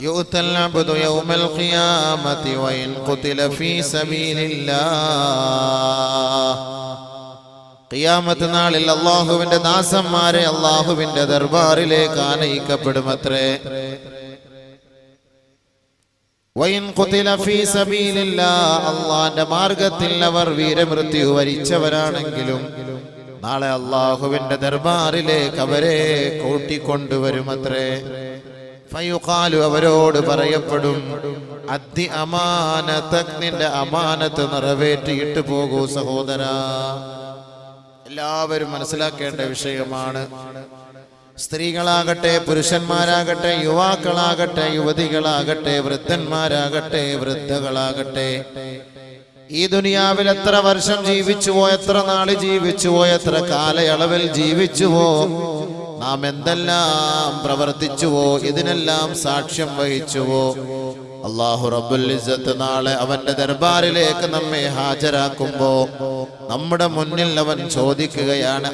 يؤتى العبد يوم القيامة وإن قتل في سبيل الله ഖിയാമത്ത് നാളിൽ അള്ളാഹുവിന്റെ ദാസന്മാരെ അള്ളാഹുവിന്റെ ദർബാറിലേക്ക് ആനയിക്കപ്പെടുമത്രേ വൈൻ ഖുതില ഫീ സബീലില്ലാഹ് അള്ളാന്റെ മാർഗത്തിൽ അവർ വീരമൃത്യു വരിച്ചവരാണെങ്കിലും നാളെ അള്ളാഹുവിന്റെ ദർബാറിലേക്ക് അവരെ കൂട്ടിക്കൊണ്ടുവരുമത്രേ ഫയുഖാലു അവരോട് പറയപ്പെടും അതി അമാനത്ത് നിന്റെ അമാനത്ത് നിറവേറ്റിയിട്ട് പോകൂ സഹോദര. എല്ലാവരും മനസ്സിലാക്കേണ്ട വിഷയമാണ്. സ്ത്രീകളാകട്ടെ പുരുഷന്മാരാകട്ടെ യുവാക്കളാകട്ടെ യുവതികളാകട്ടെ വൃദ്ധന്മാരാകട്ടെ വൃദ്ധകളാകട്ടെ ഈ ദുനിയാവിൽ എത്ര വർഷം ജീവിച്ചുവോ എത്ര നാൾ ജീവിച്ചുവോ എത്ര കാലയളവിൽ ജീവിച്ചുവോ നാം എന്തെല്ലാം പ്രവർത്തിച്ചുവോ ഇതിനെല്ലാം സാക്ഷ്യം വഹിച്ചുവോ അള്ളാഹു റബ്ബുൽ ഇസ്സത്ത് നാളെ അവന്റെ ദർബാറിലേക്ക് നമ്മെ ഹാജരാക്കുമ്പോ നമ്മുടെ മുന്നിൽ അവൻ ചോദിക്കുകയാണ്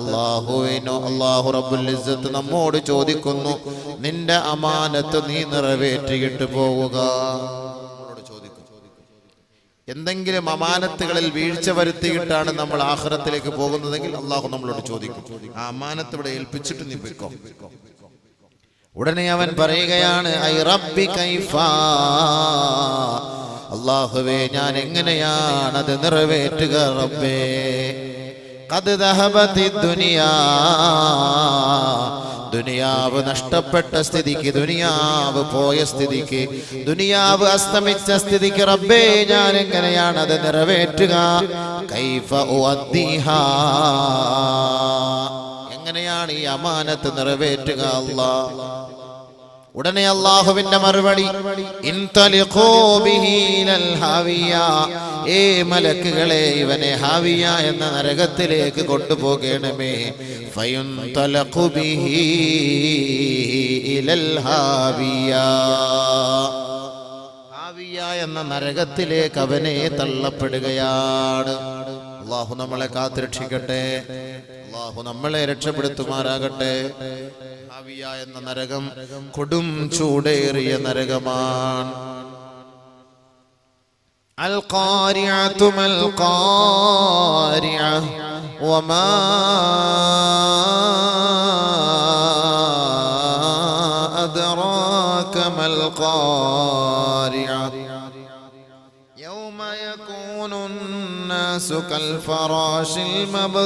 അള്ളാഹുവിനോ അള്ളാഹു റബ്ബുൽ ഇസ്സത്ത് നമ്മോട് ചോദിക്കുന്നു നിന്റെ അമാനത്ത് നീ നിറവേറ്റിയിട്ട് പോവുക. എന്തെങ്കിലും അമാനത്തുകളിൽ വീഴ്ച വരുത്തിയിട്ടാണ് നമ്മൾ ആഹ്റത്തിലേക്ക് പോകുന്നതെങ്കിൽ അള്ളാഹു നമ്മളോട് ചോദിക്കും. ആ അമാനത്ത് ഇവിടെ ഏൽപ്പിച്ചിട്ട് നീ പൊയ്ക്കോ. ഉടനെ അവൻ പറയുകയാണ് ഐ റബ്ബി കൈഫാ. അള്ളാഹുവേ ഞാൻ എങ്ങനെയാണ് അത് നിറവേറ്റുക റബ്ബേ? അത് ദുനിയാ. ദുനിയാവ് നഷ്ടപ്പെട്ട സ്ഥിതിക്ക് ദുനിയാവ് പോയ സ്ഥിതിക്ക് ദുനിയാവ് അസ്തമിച്ച സ്ഥിതിക്ക് റബ്ബേ ഞാൻ എങ്ങനെയാണ് അത് നിറവേറ്റുക കൈഫ. എങ്ങനെയാണ് ഈ അമാനത്ത് നിറവേറ്റുക അല്ലാ ഉടനെ അള്ളാഹുവിന്റെ മറുപടി. ഏ മലക്കുകളെ ഇവനെ ഹാവിയ എന്ന നരകത്തിലേക്ക് കൊണ്ടുപോകണമേ. ഹാവിയ എന്ന നരകത്തിലേക്ക് അവനെ തള്ളപ്പെടുകയാണ് അള്ളാഹു നമ്മളെ കാത്തുരക്ഷിക്കട്ടെ അള്ളാഹു നമ്മളെ രക്ഷപ്പെടുത്തുമാറാകട്ടെ ഹാവിയ എന്ന നരകം കൊടും ചൂടേറിയ നരകമാണ് القارعة ما القارعة وما أدراك ما القارعة يوم يكون الناس كالفراش المبثوث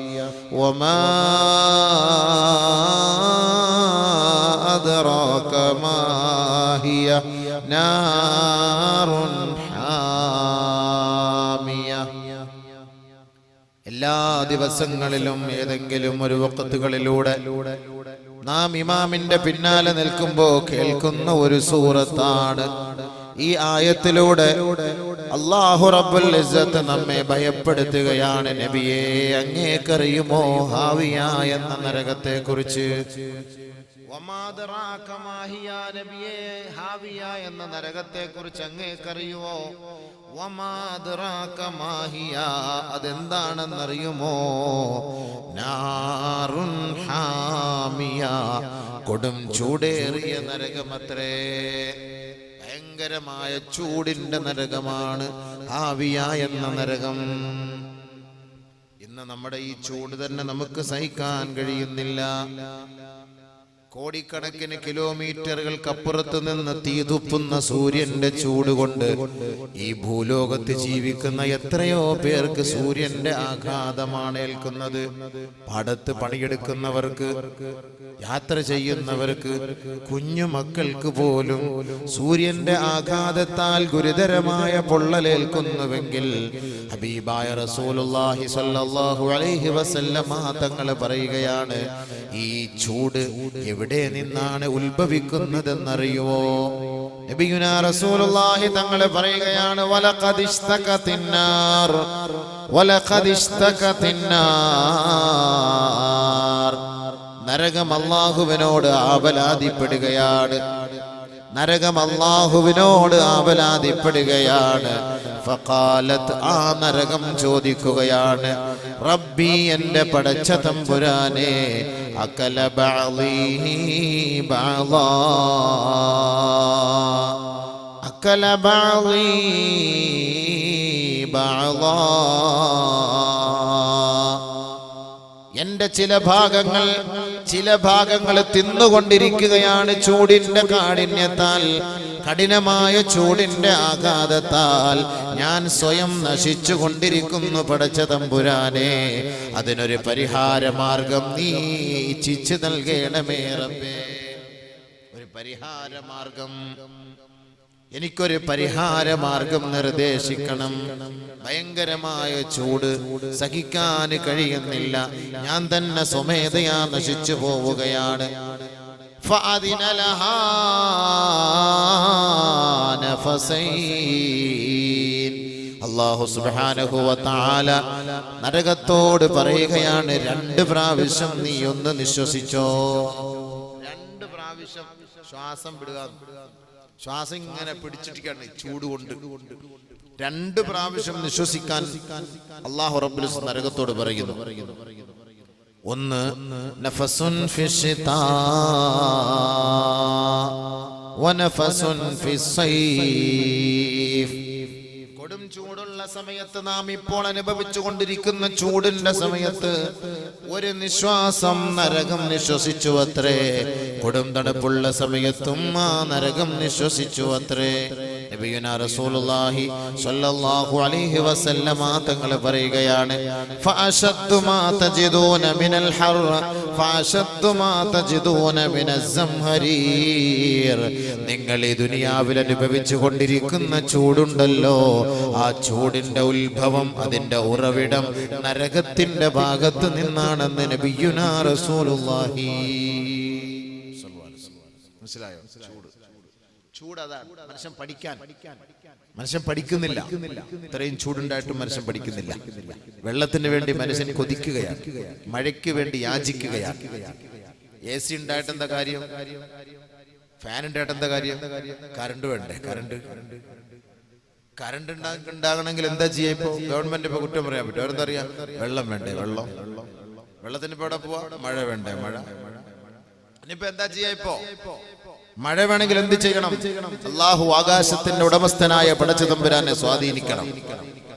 وما أدراك ما هي نار حامية എല്ലാ ദിവസങ്ങളിലും ഏതെങ്കിലും ഒരു വക്കത്തുകളിലൂടെ നാം ഇമാമിന്റെ പിന്നാലെ നിൽക്കുമ്പോ കേൾക്കുന്ന ഒരു സൂറത്താണ് ഈ ആയത്തിലൂടെ അള്ളാഹു റബ്ബുൽ ഇസ്സത്ത് നമ്മെ ഭയപ്പെടുത്തുകയാണ് നബിയെ. അങ്ങേക്കറിയുമോ ഹാവിയ എന്ന നരകത്തെ കുറിച്ച് എന്ന നരകത്തെ കുറിച്ച് അങ്ങേക്കറിയുമോ അതെന്താണെന്നറിയുമോ? നാറുൻ ഹാമിയ. കൊടും ചൂടേറിയ നരകമത്രേ. ഭയങ്കരമായ ചൂടിന്റെ നരകമാണ് ആവിയ എന്ന നരകം. ഇന്ന് നമ്മുടെ ഈ ചൂട് തന്നെ നമുക്ക് സഹിക്കാൻ കഴിയുന്നില്ല. കോടിക്കണക്കിന് കിലോമീറ്ററുകൾക്കപ്പുറത്ത് നിന്ന് തീതുപ്പുന്ന സൂര്യന്റെ ചൂടുകൊണ്ട് ഈ ഭൂലോകത്ത് ജീവിക്കുന്ന എത്രയോ പേർക്ക് സൂര്യന്റെ ആഘാതമാണ് ഏൽക്കുന്നത്. പടത്ത് പണിയെടുക്കുന്നവർക്ക് യാത്ര ചെയ്യുന്നവർക്ക് കുഞ്ഞു മക്കൾക്ക് പോലും സൂര്യന്റെ ആഘാതത്താൽ ഗുരുതരമായ പൊള്ളലേൽക്കുന്നുവെങ്കിൽ ഹബീബായ റസൂലുള്ളാഹി അലൈഹി തങ്ങൾ പറയുകയാണ് ഈ ചൂട് എവിടെ നിന്നാണ് ഉത്ഭവിക്കുന്നതെന്നറിയുവോ നബിയുന റസൂലുള്ളാഹി തങ്ങളെ പറയുകയാണ് നരകം അള്ളാഹുവിനോട് ആവലാതിപ്പെടുകയാണ്. നരകം അള്ളാഹുവിനോട് ആവലാതിപ്പെടുകയാണ്. ഫഖാലത്ത് ആ നരകം ചോദിക്കുകയാണ്. റബ്ബി എന്റെ പടച്ച തമ്പുരാനെ അകല ബാളീ ബാളീ അക്കല എന്റെ ചില ഭാഗങ്ങൾ ചില ഭാഗങ്ങൾ തിന്നുകൊണ്ടിരിക്കുകയാണ് ചൂടിന്റെ കാഠിന്യത്താൽ കഠിനമായ ചൂടിന്റെ ആഘാതത്താൽ. ഞാൻ സ്വയം നശിച്ചു കൊണ്ടിരിക്കുന്നു പടച്ച തമ്പുരാനെ. അതിനൊരു പരിഹാര മാർഗം നീ ഇച്ഛിച്ചു നൽകേണമേ റബ്ബേ. ഒരു പരിഹാര മാർഗം എനിക്കൊരു പരിഹാര മാർഗം നിർദ്ദേശിക്കണം. ഭയങ്കരമായ ചൂട് സഹിക്കാൻ കഴിയുന്നില്ല. ഞാൻ തന്നെ സ്വമേധയാ നശിച്ചു പോവുകയാണ്. അള്ളാഹു സുബാനുഹുവത്താല നരകത്തോട് പറയുകയാണ് രണ്ട് പ്രാവശ്യം നീ ഒന്ന് നിശ്വസിച്ചോ. രണ്ട് പ്രാവശ്യം ശ്വാസം വിടുക. ശ്വാസം ഇങ്ങനെ പിടിച്ചിട്ടാണ് ചൂട് കൊണ്ട് രണ്ട് പ്രാവശ്യം നിശ്വസിക്കാൻ അള്ളാഹു റബ്ബുൽ നരകത്തോട് പറയുന്നു. ഒന്ന് നഫസുൻ വനഫസുൻ കൊടും ചൂടുള്ള സമയത്ത് നാം ഇപ്പോൾ അനുഭവിച്ചു കൊണ്ടിരിക്കുന്ന ചൂടിന്റെ സമയത്ത് ഒരു നിശ്വാസം നരകം നിശ്വസിച്ചു അത്രേ കൊടും തണുപ്പുള്ള സമയത്തും ആ നരകം നിശ്വസിച്ചു അത്രേ റസൂലുള്ളാഹി സ്വല്ലല്ലാഹു അലൈഹി വസല്ലമ പറയുകയാണ് മാ മാ നിങ്ങൾ ഈ ദുനിയാവിൽ അനുഭവിച്ചു കൊണ്ടിരിക്കുന്ന ചൂടുണ്ടല്ലോ. ആ ചൂടിന്റെ ഉത്ഭവം അതിന്റെ ഉറവിടം നരകത്തിന്റെ ഭാഗത്ത് നിന്നാണെന്ന് നബിയുന റസൂലുള്ളാഹി. മനസ്സിലായോ? ചൂട്. മനുഷ്യൻ പഠിക്കാൻ. മനുഷ്യൻ പഠിക്കുന്നില്ല. ഇത്രയും ചൂടുണ്ടായിട്ടും മനുഷ്യൻ പഠിക്കുന്നില്ല. വെള്ളത്തിന് വേണ്ടി മനുഷ്യൻ കൊതിക്കുകയാണ്. മഴയ്ക്ക് വേണ്ടി യാചിക്കുകയാണ്. എ സി ഉണ്ടായിട്ട് എന്താ കാര്യം? ഫാൻ ഉണ്ടായിട്ട് എന്താ കാര്യം? കറണ്ട് വേണ്ടേ? കറണ്ട് കറണ്ട് ഉണ്ടാകണമെങ്കിൽ എന്താ ചെയ്യാ ഇപ്പൊ? ഗവൺമെന്റ് ഇപ്പൊ കുറ്റം പറയാൻ പറ്റും. അവരെന്താ വെള്ളം വേണ്ടേ? വെള്ളം. വെള്ളത്തിന് ഇപ്പൊ പോവാ? മഴ വേണ്ടേ? മഴ. ഇനിയിപ്പോ എന്താ ചെയ്യാ ഇപ്പോ? മഴ വേണമെങ്കിൽ എന്ത് ചെയ്യണം? അള്ളാഹു ആകാശത്തിന്റെ ഉടമസ്ഥനായ പടച്ചതമ്പുരാനെ സ്വാധീനിക്കണം.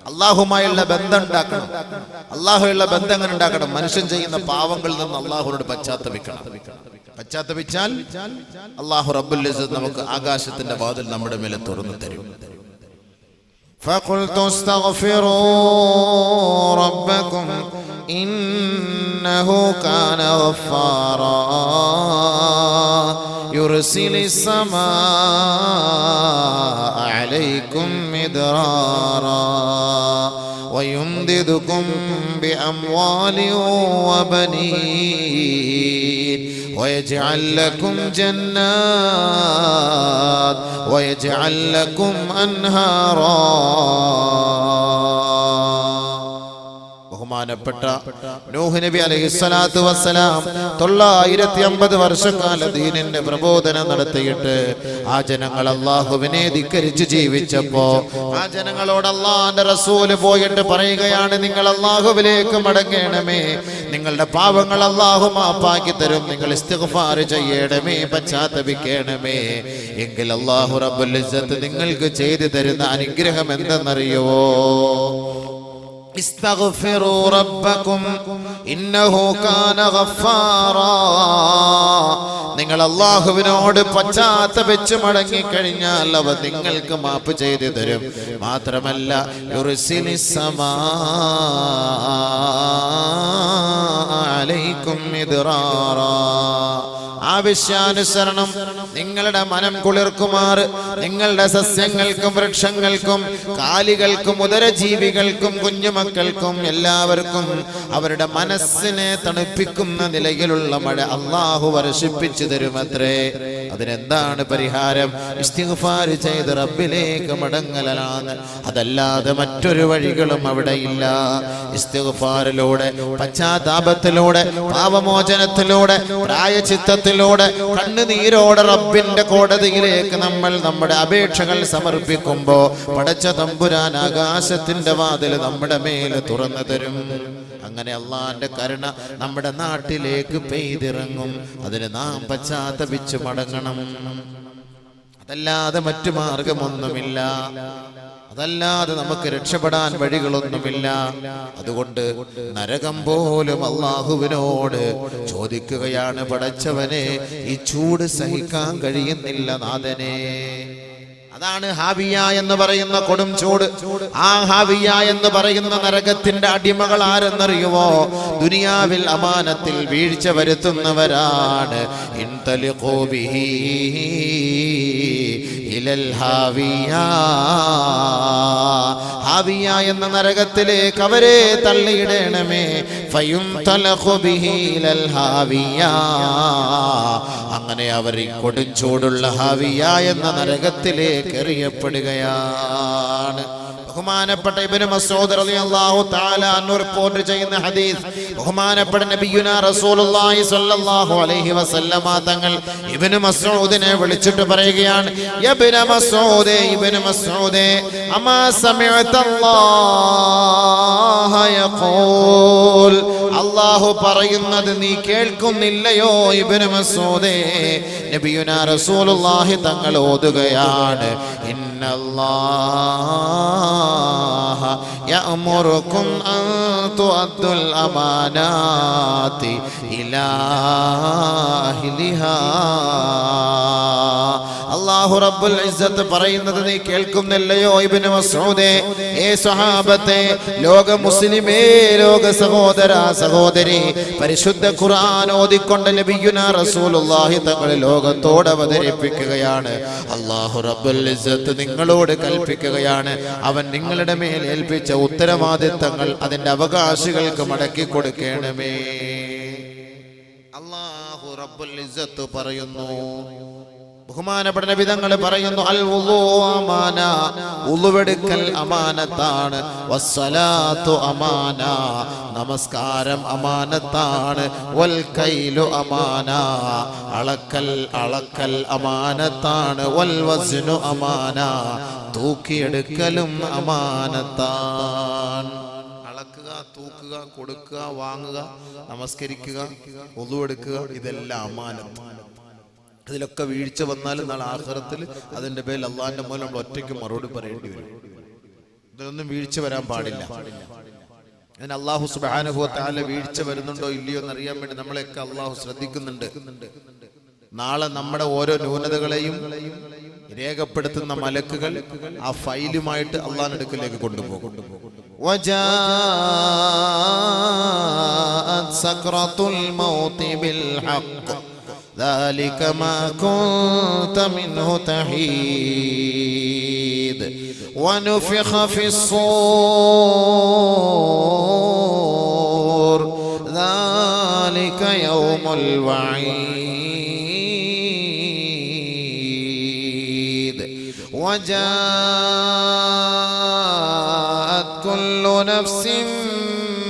അള്ളാഹുമായുള്ള ബന്ധം ഉണ്ടാക്കണം. അള്ളാഹുയുള്ള ബന്ധം എങ്ങനെ ഉണ്ടാക്കണം? മനുഷ്യൻ ചെയ്യുന്ന പാവങ്ങളിൽ നിന്ന് അള്ളാഹുനോട് പശ്ചാത്തപിക്കണം. പശ്ചാത്തപിച്ചാൽ അള്ളാഹു റബ്ബുൽ നമുക്ക് ആകാശത്തിന്റെ വാതിൽ നമ്മുടെ മേലെ തുറന്നു തരും. فقلت استغفروا ربكم. إنه كان غفارا. يرسل السماء عليكم مدرارا ويمددكم بأموال وبنين. ويجعل لكم جنات ويجعل لكم أنهارا. ബഹുമാനപ്പെട്ട നൂഹ് നബി അലൈഹി സ്വലാത്തു വസ്സലാം തൊള്ളായിരത്തി അമ്പത് വർഷക്കാല ദീനിന്റെ പ്രബോധനം നടത്തിയിട്ട് ആ ജനങ്ങൾ അള്ളാഹുവിനെ ധിക്കരിച്ച് ജീവിച്ചപ്പോ ആ ജനങ്ങളോട് അള്ളാന്റെ റസൂൽ പോയിട്ട് പറയുകയാണ് നിങ്ങൾ അള്ളാഹുവിലേക്ക് മടങ്ങണമേ. നിങ്ങളുടെ പാവങ്ങൾ അള്ളാഹു മാപ്പാക്കി തരും. നിങ്ങൾ ഇസ്തിഗ്ഫാർ ചെയ്യണമേ പശ്ചാത്തപിക്കണമേ. എങ്കിൽ അള്ളാഹു ഇസ്സത്ത് നിങ്ങൾക്ക് ചെയ്തു തരുന്ന അനുഗ്രഹം എന്തെന്നറിയുവോ? استغفروا ربكم إنه كان غفارا നിങ്ങൾ അള്ളാഹുവിനോട് പശ്ചാത്തപിച്ച് മടങ്ങിക്കഴിഞ്ഞാൽ അവ നിങ്ങൾക്ക് മാപ്പ് ചെയ്തു തരും മാത്രമല്ല യുർസിലി സമാ അലൈക്കും മിദ്റാറാ. ആവശ്യാനുസരണം നിങ്ങളുടെ മനം കുളിർക്കുമാർ നിങ്ങളുടെ സസ്യങ്ങൾക്കും വൃക്ഷങ്ങൾക്കും കാലികൾക്കും ഉദരജീവികൾക്കും കുഞ്ഞുമക്കൾക്കും എല്ലാവർക്കും അവരുടെ മനസ്സിനെ തണുപ്പിക്കുന്ന നിലയിലുള്ള മഴ അള്ളാഹു വർഷിപ്പിച്ചു തരുമത്രേ. അതിനെന്താണ് പരിഹാരം? ഇസ്തിഗ്ഫാർ ചെയ്ത് റബ്ബിലേക്ക് മടങ്ങലാണ്. അതല്ലാതെ മറ്റൊരു വഴികളും അവിടെ ഇല്ല. ഇസ്തിഗ്ഫാറിലൂടെ പശ്ചാത്താപത്തിലൂടെ പാപമോചനത്തിലൂടെ പ്രായചിത്തത്തിലൂടെ കണ്ണുനീരോടെ റബ്ബിന്റെ കോടതിയിലേക്ക് നമ്മൾ നമ്മുടെ അപേക്ഷകൾ സമർപ്പിക്കുമ്പോ പടച്ച തമ്പുരാൻ ആകാശത്തിന്റെ വാതിൽ നമ്മുടെ മേൽ തുറന്നു തരും. അങ്ങനെ അള്ളാന്റെ കരുണ നമ്മുടെ നാട്ടിലേക്ക് പെയ്തിറങ്ങും. അതിന് നാം പശ്ചാത്തപിച്ചു മടങ്ങണം. അതല്ലാതെ മറ്റു മാർഗമൊന്നുമില്ല. അതല്ലാതെ നമുക്ക് രക്ഷപ്പെടാൻ വഴികളൊന്നുമില്ല. അതുകൊണ്ട് നരകം പോലും അള്ളാഹുവിനോട് ചോദിക്കുകയാണ് പടച്ചവനെ ഈ ചൂട് സഹിക്കാൻ കഴിയുന്നില്ല നാഥനെ. അതാണ് ഹാവിയ എന്ന് പറയുന്ന കൊടും ചൂട്. ആ ഹാവിയ എന്ന് പറയുന്ന നരകത്തിന്റെ അടിമകൾ ആരെന്നറിയുമോ? ദുനിയാവിൽ അമാനത്തിൽ വീഴ്ച വരുത്തുന്നവരാണ്. ഇലൽ ഹാവിയ. ഹാവിയ എന്ന നരകത്തിലേക്ക് അവരെ തള്ളിയിടണമേ. ഫയും തലഖു ബിഹി ലൽ ഹാവിയ. അങ്ങനെ അവർ ഈ കൊടുംചൂടുള്ള ഹാവിയ എന്ന നരകത്തിലേക്ക് എറിയപ്പെടുകയാണ്. ബഹുമാനപ്പെട്ട ഇബ്നു മസ്ഊദ് റളിയല്ലാഹു തആല അൻഹു റിപ്പോർട്ട് ചെയ്യുന്ന ഹദീസ് ബഹുമാനപ്പെട്ട നബിയുന റസൂലുള്ളാഹി സ്വല്ലല്ലാഹു അലൈഹി വസല്ലമ തങ്ങൾ ഇബ്നു മസ്ഊദിനെ വിളിച്ചിട്ട് പറയുകയാണ് ഇബ്നു മസ്ഊദേ ഇബ്നു മസ്ഊദേ അമാ സമിഅത അല്ലാഹ യഖൂൽ. അല്ലാഹു പറയുന്നത് നീ കേൾക്കുന്നില്ലയോ ഇബ്നു മസ്ഊദേ? നബിയുന റസൂലുള്ളാഹി തങ്ങൾ ഓതുകയാണ് إن الله يأمركم أن تؤدوا الأمانات إلى أهلها. അല്ലാഹു റബ്ബുൽ ഇസ്സത്ത് പറയുന്നത് നീ കേൾക്കുന്നില്ലയോ ഇബ്നു മസ്ഊദേ ഏ സ്വഹാബത്തെ ലോക മുസ്ലിമേ ലോക സഹോദര സഹോദരി പരിശുദ്ധ ഖുർആൻ ഓതിക്കൊണ്ട് നബിയുന റസൂലുള്ളാഹി തങ്ങൾ ലോകത്തോട് അവതരിപ്പിക്കുകയാണ്. അള്ളാഹു റബ്ബുൽ ഇസ്സത്ത് നിങ്ങളോട് കൽപ്പിക്കുകയാണ്. അവൻ നിങ്ങളുടെ മേൽ ഏൽപ്പിച്ച ഉത്തരവാദിത്തങ്ങൾ അതിന്റെ അവകാശികൾക്ക് മടക്കി കൊടുക്കണമേ. അള്ളാഹു റബ്ബുൽ ഇസ്സത്ത് പറയുന്നു ബഹുമാനപ്പെട്ട വിധങ്ങൾ പറയുന്നു അൽ അമാന ഉളുവെടുക്കൽ അമാനത്താണ്. വസ്സലാത്തു അമാന നമസ്കാരം അമാനത്താണ്. വൽ കൈലു അമാന അളക്കൽ അളക്കൽ അമാനത്താണ്. വൽ വസ്നു അമാന തൂക്കിയെടുക്കലും അമാനത്താണ്. അളക്കുക തൂക്കുക കൊടുക്കുക വാങ്ങുക നമസ്കരിക്കുക ഒതുവെടുക്കുക ഇതെല്ലാം അമാനത്താണ് അതിലൊക്കെ വീഴ്ച വന്നാലും നാളെ ആഹാരത്തിൽ അതിന്റെ പേരിൽ അള്ളാന്റെ മൂലം നമ്മൾ ഒറ്റയ്ക്ക് മറുപടി പറയേണ്ടി വരും ഇതൊന്നും വീഴ്ച വരാൻ പാടില്ല അതിന് അള്ളാഹു സുബാനുഭവത്താല വീഴ്ച വരുന്നുണ്ടോ ഇല്ലയോ എന്ന് അറിയാൻ വേണ്ടി നമ്മളെയൊക്കെ അള്ളാഹു ശ്രദ്ധിക്കുന്നുണ്ട് നാളെ നമ്മുടെ ഓരോ ന്യൂനതകളെയും രേഖപ്പെടുത്തുന്ന മലക്കുകൾ ആ ഫയലുമായിട്ട് അള്ളാഹിന്റെ അടുക്കലേക്ക് കൊണ്ടുപോകും وجاءت سكرة الموت بالحق ذلك ما كنت منه تحيد. ونفخ في الصور ذلك يوم الوعيد. وجاءت كل نفس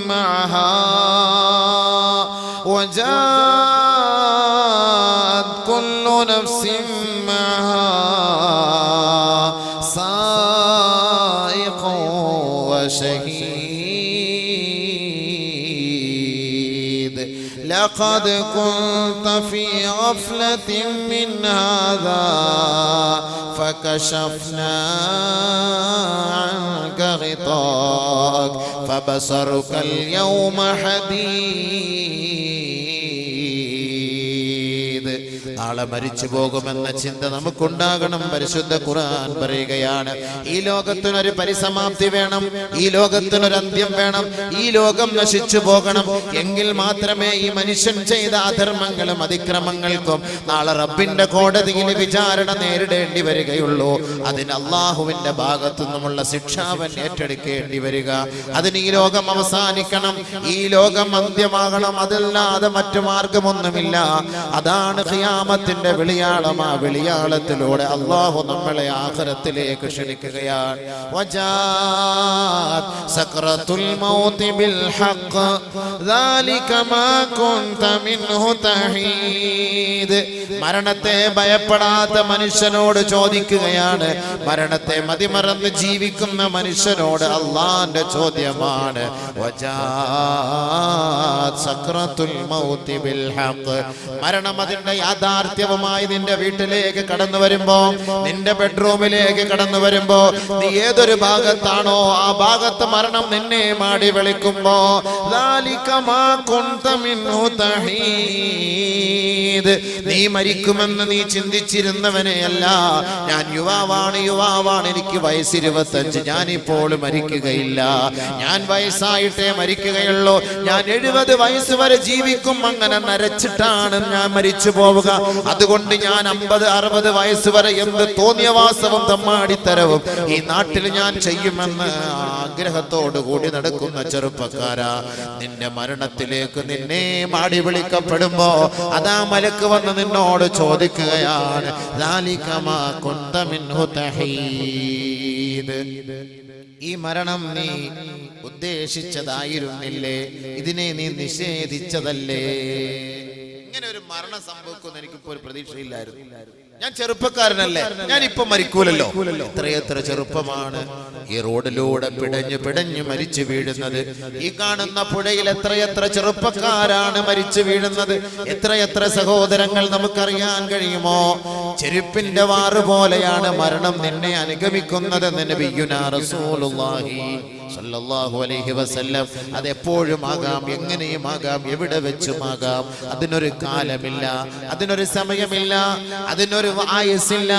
معها. وجاءت لقد كنت في غفلة من هذا فكشفنا عنك غطاءك فبصرك اليوم حديد. നാളെ മരിച്ചു പോകുമെന്ന ചിന്ത നമുക്കുണ്ടാകണം. പരിശുദ്ധ ഖുർആൻ പറയുകയാണ് ഈ ലോകത്തിനൊരു പരിസമാപ്തി വേണം ഈ ലോകത്തിനൊരു അന്ത്യം വേണം ഈ ലോകം നശിച്ചു പോകണം. എങ്കിൽ മാത്രമേ ഈ മനുഷ്യൻ ചെയ്ത അധർമ്മങ്ങളും അതിക്രമങ്ങൾക്കും നാളെ റബ്ബിന്റെ കോടതിയിൽ വിചാരണ നേരിടേണ്ടി വരികയുള്ളൂ. അതിന് അള്ളാഹുവിന്റെ ഭാഗത്തു നിന്നുമുള്ള ശിക്ഷാവൻ ഏറ്റെടുക്കേണ്ടി വരിക. അതിന് ഈ ലോകം അവസാനിക്കണം. ഈ ലോകം അന്ത്യമാകണം. അതല്ലാതെ മറ്റു മാർഗമൊന്നുമില്ല. അതാണ് ഖിയാമത്തിന്റെ വിളിയാളം ആ വിളിയാളത്തിലൂടെ അള്ളാഹു നമ്മളെ ആഖിറത്തിലേക്ക് ക്ഷണിക്കുകയാണ് വജാത് സക്രത്തുൽ മൗതി ബിൽ ഹഖ് ذلك ما كنت منه തഹീദ് മരണത്തെ ഭയപ്പെടാത്ത മനുഷ്യനോട് ചോദിക്കുകയാണ്. മരണത്തെ മതിമറന്ന് ജീവിക്കുന്ന മനുഷ്യനോട് അള്ളാന്റെ ചോദ്യമാണ്. മരണം അതിന്റെ യാഥാർത്ഥ്യവുമായി നിന്റെ വീട്ടിലേക്ക് കടന്നു വരുമ്പോ നിന്റെ ബെഡ്റൂമിലേക്ക് കടന്നു വരുമ്പോ നീ ഏതൊരു ഭാഗത്താണോ ആ ഭാഗത്ത് മരണം നിന്നെ മാടി വിളിക്കുമ്പോ നീ മരിക്കുമെന്ന് നീ ചിന്തിച്ചിരുന്നവനെയല്ല ഞാൻ യുവാവാണ് യുവാവാണ് എനിക്ക് വയസ്സ് ഇരുപത്തഞ്ച്. ഞാൻ ഇപ്പോൾ മരിക്കുകയില്ല. ഞാൻ വയസ്സായിട്ടേ മരിക്കുകയുള്ളൂ. ഞാൻ എഴുപത് വയസ്സ് വരെ ജീവിക്കും. അങ്ങനെ നരച്ചിട്ടാണ് ഞാൻ മരിച്ചു പോവുക. അതുകൊണ്ട് ഞാൻ അമ്പത് അറുപത് വയസ്സ് വരെ എന്ത് തോന്നിയ വാസവും തമ്മാടിത്തരവും ഈ നാട്ടിൽ ഞാൻ ചെയ്യുമെന്ന് ആഗ്രഹത്തോടു കൂടി നടക്കുന്ന ചെറുപ്പക്കാരാ. നിന്റെ മരണത്തിലേക്ക് നിന്നെ മാടി വിളിക്കപ്പെടുമ്പോ അതാ മലക്ക് വന്ന് നിന്നോട് ചോദിക്കുകയാണ് ഈ മരണം നീ ഉദ്ദേശിച്ചതായിരുന്നില്ലേ? ഇതിനെ നീ നിഷേധിച്ചതല്ലേ? ഇങ്ങനെ ഒരു മരണം സംഭവിക്കുമെന്ന് എനിക്കിപ്പോ ഒരു പ്രതീക്ഷയില്ലായിരുന്നു. ഞാൻ ചെറുപ്പക്കാരനല്ലേ? ഞാൻ ഇപ്പൊ മരിക്കൂലല്ലോ ഇത്രയെത്ര ചെറുപ്പമാണ്? ഈ റോഡിലൂടെ പിടഞ്ഞു പിടഞ്ഞു മരിച്ചു വീഴുന്നത്. ഈ കാണുന്ന പുഴയിൽ എത്രയെത്ര ചെറുപ്പക്കാരാണ് മരിച്ചു വീഴുന്നത്? എത്രയെത്ര സഹോദരങ്ങൾ നമുക്കറിയാൻ കഴിയുമോ? ചെരുപ്പിന്റെ വാറ് പോലെയാണ് മരണം നിന്നെ അനുഗമിക്കുന്നത് നബിയുനാ റസൂലുള്ളാഹി. സല്ലല്ലാഹു അലൈഹി വസല്ലം. അതെപ്പോഴും ആകാം എങ്ങനെയും ആകാം എവിടെ വെച്ചും ആകാം. അതിനൊരു കാലമില്ല അതിനൊരു സമയമില്ല അതിനൊരു വായസ്സില്ല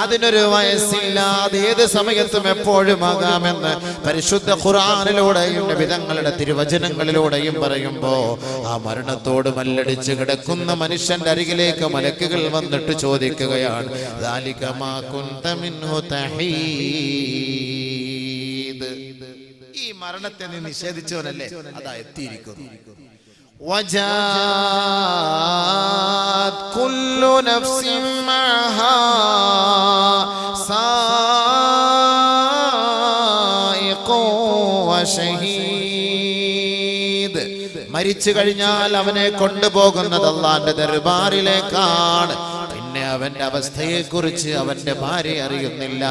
അതിനൊരു വയസ്സില്ല. അത് ഏത് സമയത്തും എപ്പോഴും ആകാമെന്ന് പരിശുദ്ധ ഖുർആനിലൂടെയും വിധങ്ങളുടെ തിരുവചനങ്ങളിലൂടെയും പറയുമ്പോൾ ആ മരണത്തോട് മല്ലടിച്ച് കിടക്കുന്ന മനുഷ്യന്റെ അരികിലേക്ക് മലക്കുകൾ വന്നിട്ട് ചോദിക്കുകയാണ് ദാലികമാ മിന്നു തഹീ. ഈ മരണത്തെ നീ നിഷേധിച്ചവനല്ലേ അതാ എത്തിയിരിക്കുന്നു وجاءت كل نفس معها سائق وشهيد മരിച്ചു കഴിഞ്ഞാൽ അവനെ കൊണ്ടുപോകുന്നത് അള്ളാന്റെ ദർബാറിലേക്കാണ് പിന്നെ അവന്റെ അവസ്ഥയെക്കുറിച്ച് അവന്റെ ഭാര്യ അറിയുന്നില്ല.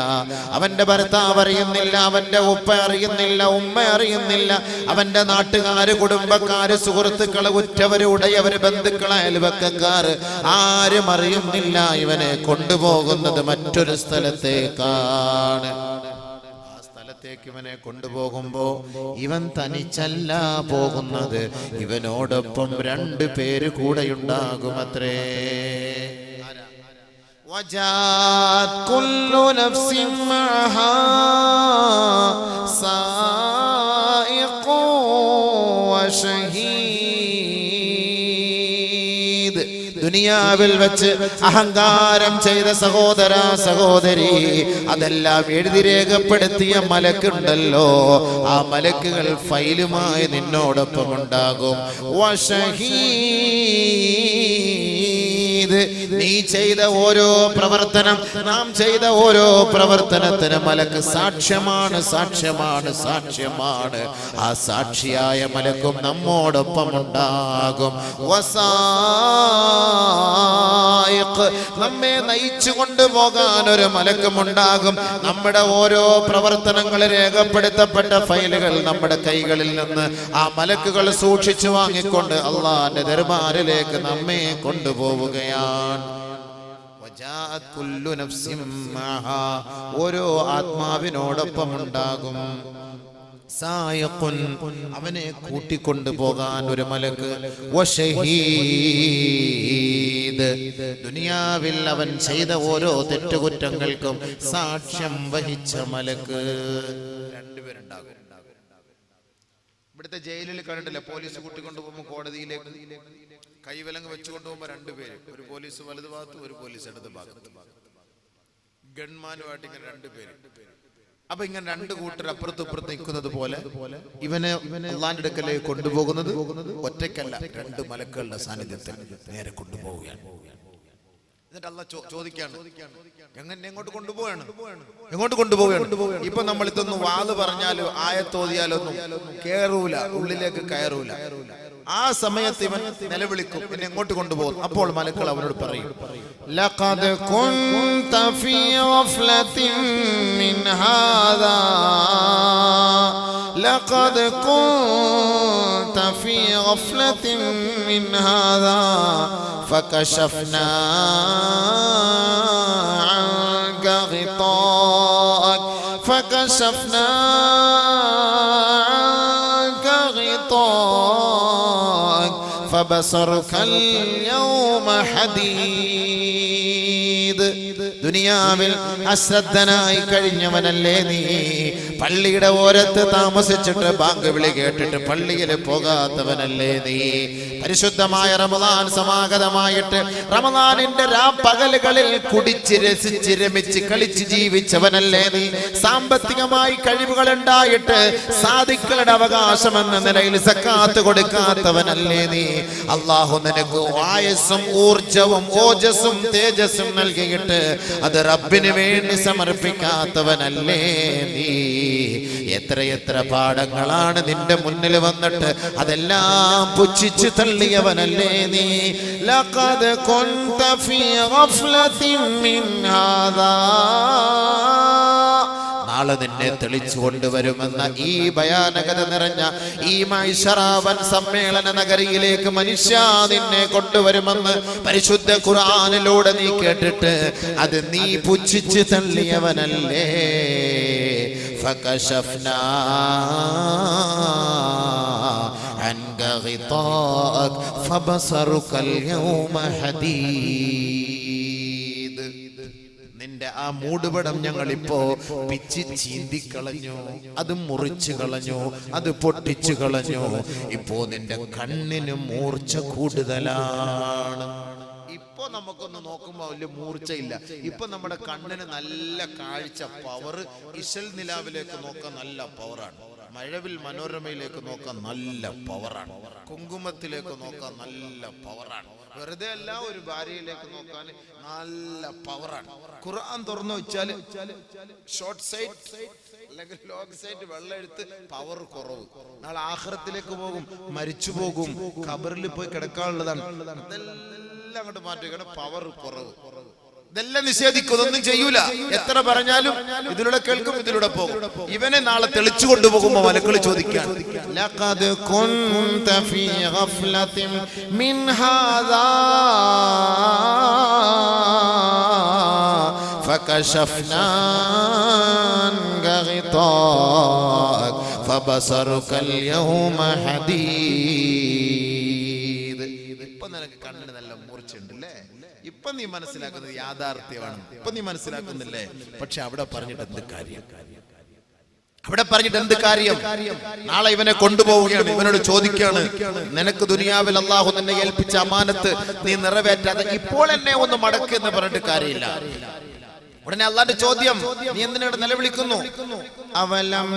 അവന്റെ ഭർത്താവ് അറിയുന്നില്ല അവന്റെ ഉപ്പ അറിയുന്നില്ല ഉമ്മ അറിയുന്നില്ല. അവന്റെ നാട്ടുകാര് കുടുംബക്കാര് സുഹൃത്തുക്കൾ ഉറ്റവര് ഉടയവര് ബന്ധുക്കൾ അയൽവക്കക്കാര് ആരും അറിയുന്നില്ല ഇവനെ കൊണ്ടുപോകുന്നത് മറ്റൊരു സ്ഥലത്തേക്കാണ്. ഇവനെ കൊണ്ടുപോകുമ്പോ ഇവൻ തനിച്ചല്ല പോകുന്നത്. ഇവനോടൊപ്പം രണ്ടു പേര് കൂടെയുണ്ടാകുമത്രേ. وجاءت كل نفس معها سائق وشهيد ദുനിയാവിൽ വെച്ച് അഹങ്കാരം ചെയ്ത സഹോദര സഹോദരി അതെല്ലാം എഴുതി രേഖപ്പെടുത്തിയ മലക്കുണ്ടല്ലോ ആ മലക്കുകൾ ഫൈലുമായി നിന്നോടൊപ്പം ഉണ്ടാകും വശഹീദ് നീ ചെയ്ത ഓരോ പ്രവർത്തനം നാം ചെയ്ത ഓരോ പ്രവർത്തനത്തിന് മലക്ക് സാക്ഷ്യമാണ് സാക്ഷ്യമാണ് സാക്ഷ്യമാണ്. ആ സാക്ഷിയായ മലക്കും നമ്മോടൊപ്പം ഉണ്ടാകും നമ്മെ നയിച്ചു കൊണ്ടുപോകാൻ ഒരു മലക്കും ഉണ്ടാകും നമ്മുടെ ഓരോ പ്രവർത്തനങ്ങൾ രേഖപ്പെടുത്തപ്പെട്ട ഫയലുകൾ നമ്മുടെ കൈകളിൽ നിന്ന് ആ മലക്കുകൾ സൂക്ഷിച്ചു വാങ്ങിക്കൊണ്ട് അള്ളാന്റെ ദർബാറിലേക്ക് നമ്മെ കൊണ്ടുപോവുകയാണ്. ഓരോ ആത്മാവിനോടൊപ്പം ഉണ്ടാകും അവനെ കൂട്ടിക്കൊണ്ടു പോകാൻ ഒരു മലക്ക്. ദുനിയാവിൽ അവൻ ചെയ്ത ഓരോ തെറ്റുകുറ്റങ്ങൾക്കും സാക്ഷ്യം വഹിച്ച മലക്ക്. രണ്ടുപേരുണ്ടാകും. ഇവിടുത്തെ ജയിലിൽ കണ്ടിട്ടില്ല? പോലീസ് കൂട്ടിക്കൊണ്ടു പോകുമ്പോൾ കോടതിയിലേക്ക്. കൈവിലങ്ങ് വെച്ചു കൊണ്ടുപോകുമ്പോൾ രണ്ടുപേര് ഒരു പോലീസ് വലതു ഭാഗത്തും ഒരു പോലീസ് ഇടത് ഭാഗത്തും. ഗൺമാനുമായിട്ട് ഇങ്ങനെ രണ്ടുപേര് അപ്പൊ ഇങ്ങനെ രണ്ട് കൂട്ടർ അപ്പുറത്തും ഇപ്പുറത്ത് നിൽക്കുന്നത് പോലെ ഇവനെ അള്ളാന്റെ അടുക്കലേക്ക് കൊണ്ടുപോകുന്നത് ഒറ്റയ്ക്കല്ല രണ്ട് മലക്കുകളുടെ സാന്നിധ്യത്തിൽ നേരെ കൊണ്ടുപോവുകയാണ്. എന്നിട്ട് അല്ല ചോദിക്കാണ് എങ്ങനെ എങ്ങോട്ട് കൊണ്ടുപോവാണ് എങ്ങോട്ട് കൊണ്ടുപോവുകയാണ് ഇപ്പൊ നമ്മൾ ഇതൊന്ന് വാത് പറഞ്ഞാലോ ആയത്തോതിയാലൊന്നും കേറൂല ഉള്ളിലേക്ക് കയറൂല ആ സമയത്ത് ഇവൻ നിലവിളിക്കും എന്നെ എങ്ങോട്ട് കൊണ്ടുപോകും അപ്പോൾ മലക്കൾ അവനോട് പറയും لقد كنت في غفلة من هذا لقد كنت في غفلة من هذا فكشفنا عنك غطاءك فكشفنا عنك غطاءك فبصرك اليوم حديد ദുനിയാവിൽ അശ്രദ്ധനായി കഴിഞ്ഞവനല്ലേ നീ പള്ളിയുടെ ഓരത്ത് താമസിച്ചിട്ട് ബാങ്ക് വിളി കേട്ടിട്ട് പള്ളിയിൽ പോകാത്തവനല്ലേ നീ? പരിശുദ്ധമായ റമദാൻ സമാഗതമായിട്ട് റമദാനിന്റെ രാപ്പകലുകളിൽ കുടിച്ച് രസിച്ച് രമിച്ച് കളിച്ച് ജീവിച്ചവനല്ലേ നീ? സാമ്പത്തികമായി കഴിവുകൾ ഉണ്ടായിട്ട് സാധിക്കളുടെ അവകാശം എന്ന നിലയിൽ സക്കാത്ത് കൊടുക്കാത്തവനല്ലേ നീ? അള്ളാഹു നിനക്ക് വായസ്സും ഊർജവും ഓജസ്സും തേജസ്സും നൽകിയിട്ട് അത് റബ്ബിന് വേണ്ടി സമർപ്പിക്കാത്തവനല്ലേ നീ? എത്രയെത്ര പാഠങ്ങളാണ് നിന്റെ മുന്നിൽ വന്നിട്ട് അതെല്ലാം പുച്ഛിച്ച് തള്ളിയവനല്ലേ നീ? ലഖദ് കുന്ത ഫീ ഗഫ്ലത്തിൻ മിൻ ഹാദാ. നാളെ നിന്നെ തെളിച്ചു കൊണ്ടുവരുമെന്ന ഈ ഭയാനകത നിറഞ്ഞ ഈ മൈഷറാവൻ സമ്മേളന നഗരിയിലേക്ക് മനുഷ്യ നിന്നെ കൊണ്ടുവരുമെന്ന് പരിശുദ്ധ ഖുർആാനിലൂടെ നീ കേട്ടിട്ട് അത് നീ പുച്ഛിച്ച് തള്ളിയവനല്ലേ? فكشفنا عنك غطاءك فبصرك اليوم حديد നിന്റെ ആ മൂടുപടം ഞങ്ങൾ ഇപ്പോ പിച്ചി ചീന്തിക്കളഞ്ഞു അത് മുറിച്ചു കളഞ്ഞു അത് പൊട്ടിച്ചു കളഞ്ഞു ഇപ്പോ നിന്റെ കണ്ണിന് മൂർച്ച കൂടുതലാണ് ഇപ്പൊ നമുക്കൊന്ന് നോക്കുമ്പോ വലിയ മൂർച്ചയില്ല. ഇപ്പൊ നമ്മുടെ കണ്ണിന് നല്ല കാഴ്ച പവർ ഇശൽ നിലാവിലേക്ക് നോക്കാൻ നല്ല പവറാണ് മഴവിൽ മനോരമയിലേക്ക് നോക്കാൻ നല്ല പവറാണ് കുങ്കുമത്തിലേക്ക് നോക്കാൻ നല്ല പവറാണ് വെറുതെ അല്ല ഒരു ഭാര്യയിലേക്ക് നോക്കാൻ നല്ല പവറാണ് ഖുർആൻ തുറന്നു വെച്ചാൽ ഷോർട്ട് സൈറ്റ് അല്ലെങ്കിൽ ലോങ് സൈറ്റ് വെള്ളം എടുത്ത് പവർ കുറവ്. നാളെ ആഹ്റത്തിലേക്ക് പോകും മരിച്ചു പോകും ഖബറിൽ പോയി കിടക്കാനുള്ളതാണ്. അതെല്ലാം അങ്ങോട്ട് മാറ്റുകയാണ് പവർ കുറവ് ഇതെല്ലാം നിഷേധിക്കും ഒന്നും ചെയ്യൂല എത്ര പറഞ്ഞാലും ഇതിലൂടെ കേൾക്കും ഇതിലൂടെ പോകും ഇവനെ നാളെ തെളിച്ചു കൊണ്ടുപോകുമ്പോ മലക്കൾ ചോദിക്കാൻ لقد كنت في غفلة من هذا فكشفنا عنك غطاءك فبصرك اليوم حديد നീ മനസ്സിലാക്കുന്നത് യാഥാർത്ഥ്യമാണ്. ഇപ്പൊ നീ മനസ്സിലാക്കുന്നില്ലേ? പക്ഷെ അവിടെ പറഞ്ഞിട്ട് എന്ത് കാര്യം? അവിടെ പറഞ്ഞിട്ട് എന്ത് കാര്യം? നാളെ ഇവനെ കൊണ്ടുപോവുകയാണ് ഇവനോട് ചോദിക്കുകയാണ്. നിനക്ക് ദുനിയാവിൽ അള്ളാഹു നിന്നെ ഏൽപ്പിച്ച അമാനത്ത് നീ നിറവേറ്റാതെ ഇപ്പോൾ എന്നെ ഒന്ന് മടക്ക് എന്ന് പറഞ്ഞിട്ട് കാര്യമില്ല. ഉടനെ അള്ളാന്റെ ചോദ്യം നീ എന്തിനാണ് നിലവിളിക്കുന്നു? അവലം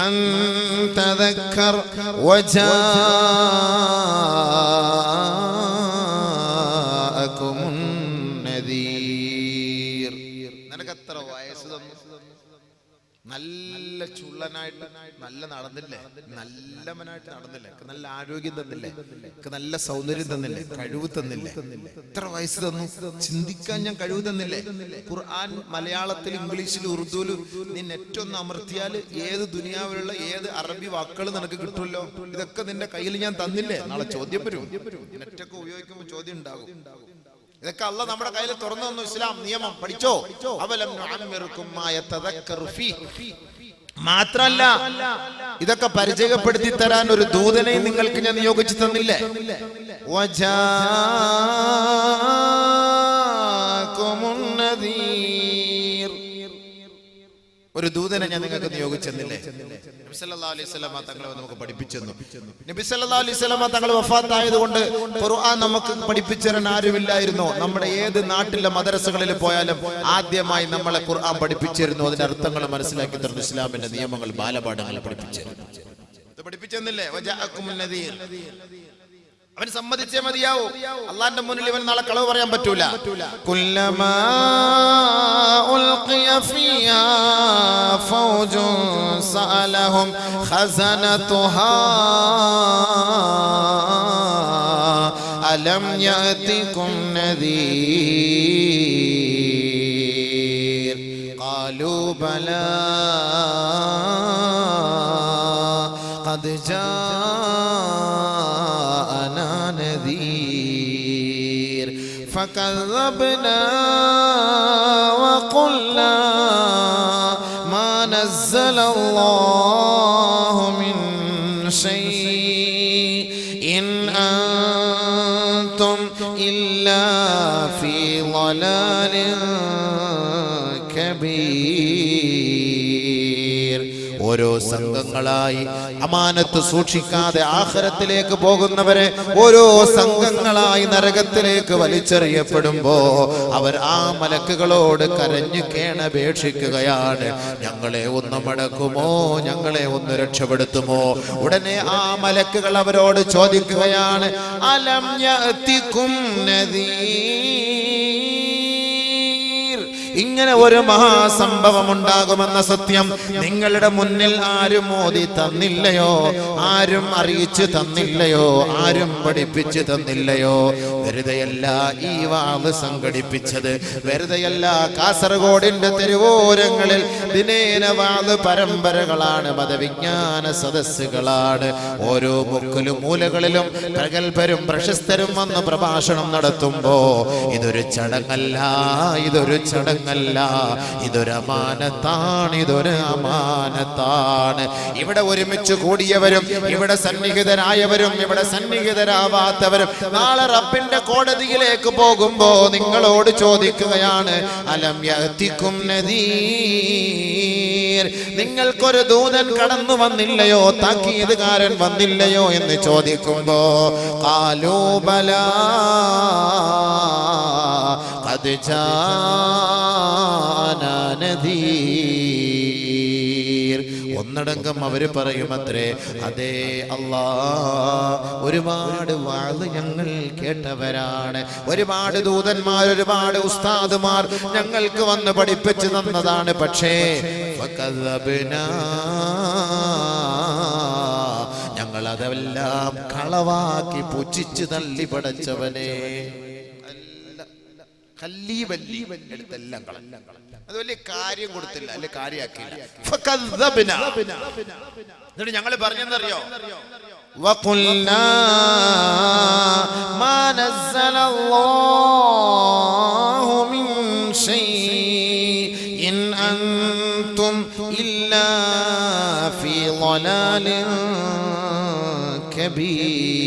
من تذكر وجاءكم النذير നിനക്ക് എത്ര വയസ്സ് തന്നു നല്ല ചുള്ളനായിട്ട് നല്ല നടന്നില്ലേ? നല്ലവനായിട്ട് നടന്നില്ലേ? നല്ല ആരോഗ്യം തന്നില്ലേ? നല്ല സൗന്ദര്യം തന്നില്ലേ? കഴിവ് തന്നില്ലേ? എത്ര വയസ്സ് തന്നു? ചിന്തിക്കാൻ ഞാൻ കഴിവ് തന്നില്ലേ? ഖുർആൻ മലയാളത്തിൽ ഇംഗ്ലീഷിൽ ഉറുദുവിൽ നീ നെറ്റൊന്ന് അമർത്തിയാൽ ഏത് ദുനിയാവിലുള്ള ഏത് അറബി വാക്കുകൾ നിനക്ക് കിട്ടുമല്ലോ? ഇതൊക്കെ നിന്റെ കയ്യിൽ ഞാൻ തന്നില്ലേ? നാളെ ചോദ്യം വരും. നെറ്റൊക്കെ ഉപയോഗിക്കുമ്പോൾ ചോദ്യം ഉണ്ടാകും. ഇതൊക്കെ അല്ല നമ്മുടെ കയ്യിൽ തുറന്നു തന്നു ഇസ്ലാം നിയമം. പഠിച്ചോ? അവലം. മാത്രല്ല ഇതൊക്കെ പരിചയപ്പെടുത്തി തരാൻ ഒരു ദൂതനെ നിങ്ങൾക്ക് ഞാൻ നിയോഗിച്ചു തന്നില്ലേ? ഒരു ദൂതനെ ഞാൻ നിങ്ങൾക്ക് നിയോഗിച്ചെന്നില്ലേ? നബി സല്ലല്ലാഹു അലൈഹി തങ്ങളെ നമുക്ക് പഠിപ്പിച്ചെന്നു. നബി വസല്ലമ തങ്ങൾ വഫാത്തായത് കൊണ്ട് ഖുർആൻ നമുക്ക് പഠിപ്പിച്ചരാൻ ആരുമില്ലായിരുന്നു. നമ്മുടെ ഏത് നാട്ടിലെ മദ്രസകളിൽ പോയാലും ആദ്യമായി നമ്മളെ ഖുർആൻ പഠിപ്പിച്ചിരുന്നു. അതിന്റെ അർത്ഥങ്ങൾ മനസ്സിലാക്കി തരുന്നു. ഇസ്ലാമിന്റെ നിയമങ്ങൾ ബാലപാഠങ്ങൾ പഠിപ്പിച്ചിരുന്നു പഠിപ്പിച്ചെന്നില്ലേ. അവൻ സമ്മതിച്ചേ മതിയാവൂ. അള്ളാന്റെ മുന്നിൽ ഇവൻ നാളെ കളവ് പറയാൻ പറ്റൂല. അലം യഅതികും നദീർ. ഖാലൂ ബലാ فكذبنا وقلنا ما نزل الله من شيء إن أنتم إلا في ضلال ഓരോ സംഘങ്ങളായി അമാനത്ത് സൂക്ഷിക്കാതെ ആഖിറത്തിലേക്ക് പോകുന്നവരെ ഓരോ സംഘങ്ങളായി നരകത്തിലേക്ക് വലിച്ചെറിയപ്പെടുമ്പോ അവർ ആ മലക്കുകളോട് കരഞ്ഞു കേണപേക്ഷിക്കുകയാണ്. ഞങ്ങളെ ഒന്ന് മടക്കുമോ? ഞങ്ങളെ ഒന്ന് രക്ഷപ്പെടുത്തുമോ? ഉടനെ ആ മലക്കുകൾ അവരോട് ചോദിക്കുകയാണ് അലം നദീർ ഇങ്ങനെ ഒരു മഹാസംഭവം ഉണ്ടാകുമെന്ന സത്യം നിങ്ങളുടെ മുന്നിൽ ആരും മോദി തന്നില്ലയോ? ആരും അറിയിച്ചു തന്നില്ലയോ? ആരും പഠിപ്പിച്ചു തന്നില്ലയോ? വെറുതെയല്ല ഈ വാവ് സംഘടിപ്പിച്ചത്. വെറുതെയല്ല കാസർഗോഡിന്റെ തെരുവോരങ്ങളിൽ ദിനേന വാവ് പരമ്പരകളാണ് മതവിജ്ഞാന സദസ്സുകളാണ്. ഓരോ മുക്കിലും മൂലകളിലും പ്രഗത്ഭരും പ്രശസ്തരും വന്ന് പ്രഭാഷണം നടത്തുമ്പോ ഇതൊരു ചടങ്ങല്ല ഇതൊരു ചടങ്ങല്ല. ഇതൊരു അമാനത്താണ് ഇതൊരു അമാനത്താണ്. ഇവിടെ ഒരുമിച്ച് കൂടിയവരും ഇവിടെ സന്നിഹിതരായവരും ഇവിടെ സന്നിഹിതരാവാത്തവരും നാളെ റബ്ബിന്റെ റബ്ബിന്റെ കോടതിയിലേക്ക് പോകുമ്പോ നിങ്ങളോട് ചോദിക്കുകയാണ് അലം യത്തിക്കും നദീർ? നിങ്ങൾക്കൊരു ദൂതൻ കടന്നു വന്നില്ലയോ? താക്കീതുകാരൻ വന്നില്ലയോ എന്ന് ചോദിക്കുമ്പോ കാലോബല അത് ജാനീർ ഒന്നടങ്കം അവർ പറയുമത്രേ അതേ അല്ലാ ഒരുപാട് വാൾ ഞങ്ങൾ കേട്ടവരാണ്. ഒരുപാട് ദൂതന്മാർ ഒരുപാട് ഉസ്താദുമാർ ഞങ്ങൾക്ക് വന്ന് പഠിപ്പിച്ചു തന്നതാണ്. പക്ഷേ. ഞങ്ങൾ അതെല്ലാം കളവാക്കി പുച്ഛിച്ച് തള്ളി പടച്ചവനെ. കല്ലി വല്ലി എടുത്തെല്ലാം കളഞ്ഞു. അത് വലിയ കാര്യം കൊടുത്തില്ല അല്ലെ കാര്യാക്കിയില്ല ഫകദ്ദബ്ന. എന്നിട്ട് ഞങ്ങൾ പറഞ്ഞെന്നറിയോ وقلنا ما نزل الله من شيء إن أنتم إلا في ضلال كبير